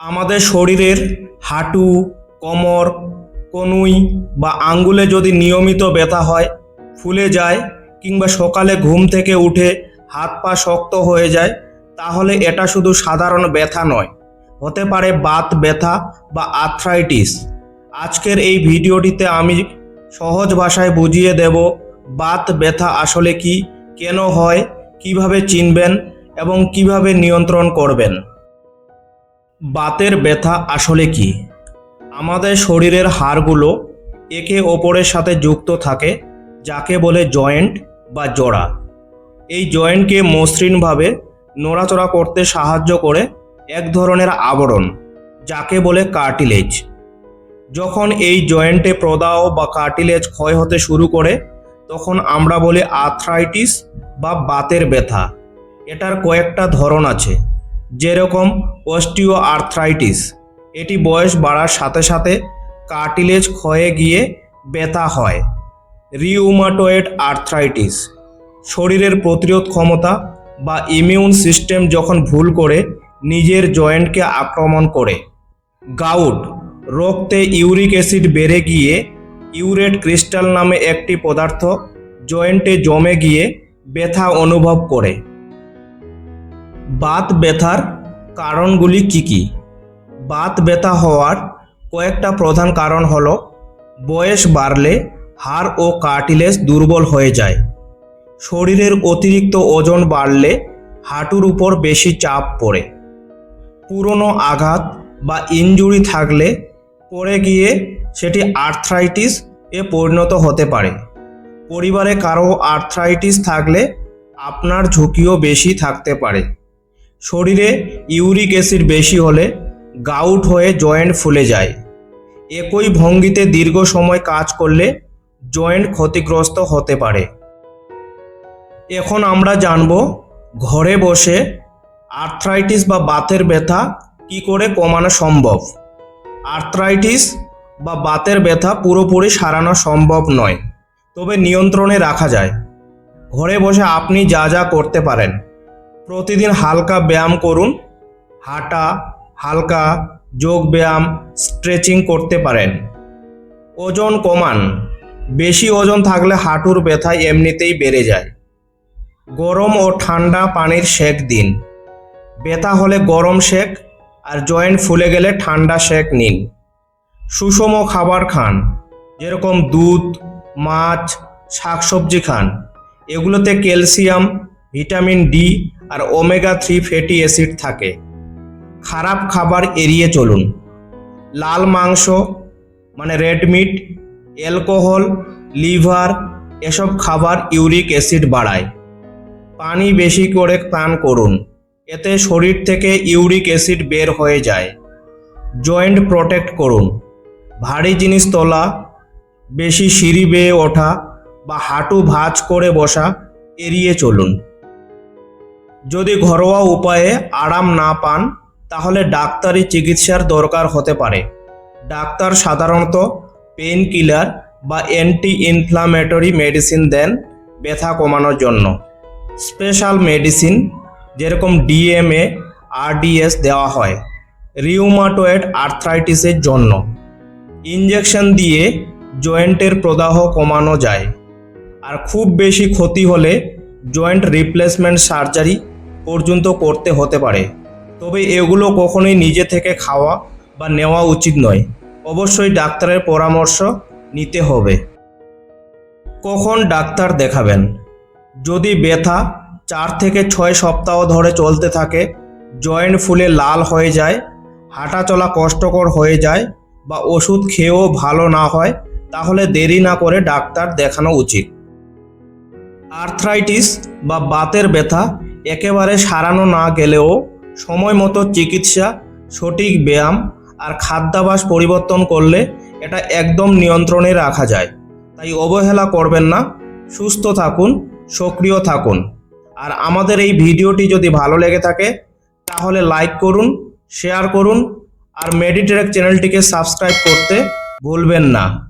আমাদের শরীরের হাঁটু, কোমর, কনুই বা আঙ্গুলে যদি নিয়মিত ব্যথা হয়, ফুলে যায় কিংবা সকালে ঘুম থেকে উঠে হাত পা শক্ত হয়ে যায়, তাহলে এটা শুধু সাধারণ ব্যথা নয়, হতে পারে বাত ব্যথা বা আর্থ্রাইটিস। আজকের এই ভিডিওটিতে আমি সহজ ভাষায় বুঝিয়ে দেব বাত ব্যথা আসলে কি, কেন হয়, কীভাবে চিনবেন এবং কীভাবে নিয়ন্ত্রণ করবেন। বাতের ব্যথা আসলে কি? আমাদের শরীরের হাড়গুলো একে অপরের সাথে যুক্ত থাকে, যাকে বলে জয়েন্ট বা জোড়া। এই জয়েন্টকে মসৃণভাবে নড়াচড়া করতে সাহায্য করে এক ধরনের আবরণ, যাকে বলে কার্টিলেজ। যখন এই জয়েন্টে প্রদাহ বা কার্টিলেজ ক্ষয় হতে শুরু করে, তখন আমরা বলি আর্থ্রাইটিস বা বাতের ব্যথা। এটার কয়েকটা ধরন আছে। যেরকম অস্টিও আর্থ্রাইটিস এটি বয়স বাড়ার সাথে সাথে কার্টিলেজ ক্ষয়ে গিয়ে ব্যথা হয়। রিউমাটয়েড আর্থ্রাইটিস, শরীরের প্রতিরোধ ক্ষমতা বা ইমিউন সিস্টেম যখন ভুল করে, নিজের জয়েন্টকে আক্রমণ করে। গাউট, রক্তে ইউরিক অ্যাসিড বেড়ে গিয়ে ইউরেট ক্রিস্টাল নামে একটি পদার্থ জয়েন্টে জমে গিয়ে ব্যথা অনুভব করে। বাত ব্যথার কারণগুলি কি কি? বাত ব্যথা হওয়ার কয়েকটা প্রধান কারণ হল, বয়স বাড়লে হাড় ও কার্টিলেজ দুর্বল হয়ে যায়। শরীরের অতিরিক্ত ওজন বাড়লে হাঁটুর উপর বেশি চাপ পড়ে। পুরনো আঘাত বা ইনজুরি থাকলে পড়ে গিয়ে সেটি আর্থ্রাইটিস এ পরিণত হতে পারে। পরিবারে কারও আর্থ্রাইটিস থাকলে আপনার ঝুঁকিও বেশি থাকতে পারে। শরীরে ইউরিক অ্যাসিড বেশি হলে গাউট হয়ে জয়েন্ট ফুলে যায়। একই ভঙ্গিতে দীর্ঘ সময় কাজ করলে জয়েন্ট ক্ষতিগ্রস্ত হতে পারে। এখন আমরা জানব ঘরে বসে আর্থ্রাইটিস বা বাতের ব্যথা কি করে কমানো সম্ভব। আর্থ্রাইটিস বা বাতের ব্যথা পুরোপুরি সারানো সম্ভব নয়, তবে নিয়ন্ত্রণে রাখা যায়। ঘরে বসে আপনি যা যা করতে পারেন। প্রতিদিন হালকা ব্যায়াম করুন, হাঁটা, হালকা যোগ ব্যায়াম, স্ট্রেচিং করতে পারেন। ওজন কমান, বেশি ওজন থাকলে হাঁটুর ব্যথা এমনিতেই বেড়ে যায়। গরম ও ঠান্ডা পানির সেক দিন। ব্যথা হলে গরম সেক আর জয়েন্ট ফুলে গেলে ঠান্ডা সেক নিন। সুষম খাবার খান, যেরকম দুধ, মাছ, শাকসবজি খান। এগুলোতে ক্যালসিয়াম, ভিটামিন ডি আর ওমেগা থ্রি ফ্যাটি অ্যাসিড থাকে। খারাপ খাবার এড়িয়ে চলুন। লাল মাংস মানে রেড মিট অ্যালকোহল লিভার এসব খাবার ইউরিক অ্যাসিড বাড়ায়। পানি বেশি করে পান করুন। এতে শরীর থেকে ইউরিক অ্যাসিড বের হয়ে যায়। জয়েন্ট প্রোটেক্ট করুন। ভারী জিনিস তোলা, বেশি সিঁড়ি বেয়ে ওঠা বা হাঁটু ভাঁজ করে বসা এড়িয়ে চলুন। যদি ঘরোয়া উপায়ে আরাম না পান, তাহলে ডাক্তারি চিকিৎসার দরকার হতে পারে। ডাক্তার সাধারণত পেন কিলার বা অ্যান্টি ইনফ্লামেটরি মেডিসিন দেন ব্যথা কমানোর জন্য। স্পেশাল মেডিসিন যেরকম ডিএমএ আরডিএস দেওয়া হয় রিউমাটয়েড আর্থ্রাইটিসের জন্য। ইনজেকশন দিয়ে জয়েন্টের প্রদাহ কমানো যায়। আর খুব বেশি ক্ষতি হলে জয়েন্ট রিপ্লেসমেন্ট সার্জারি পর্যন্ত করতে হতে পারে। তবে এগুলো কখনোই নিজে থেকে খাওয়া বা নেওয়া উচিত নয়। অবশ্যই ডাক্তারের পরামর্শ নিতে হবে। কখন ডাক্তার দেখাবেন? যদি ব্যথা চার থেকে ছয় সপ্তাহ ধরে চলতে থাকে, জয়েন্ট ফুলে লাল হয়ে যায়, হাঁটা চলা কষ্টকর হয়ে যায় বা ওষুধ খেয়েও ভালো না হয়, তাহলে দেরি না করে ডাক্তার দেখানো উচিত। আর্থ্রাইটিস বা বাতের ব্যথা একেবারে সারানো না গেলেও সময় মতো চিকিৎসা, সঠিক ব্যায়াম আর খাদ্যাভ্যাস পরিবর্তন করলে এটা একদম নিয়ন্ত্রণে রাখা যায়। তাই অবহেলা করবেন না, সুস্থ থাকুন, সক্রিয় থাকুন। আর আমাদের এই ভিডিওটি যদি ভালো লেগে থাকে, তাহলে লাইক করুন, শেয়ার করুন আর মেডিটেরেক চ্যানেলটিকে সাবস্ক্রাইব করতে ভুলবেন না।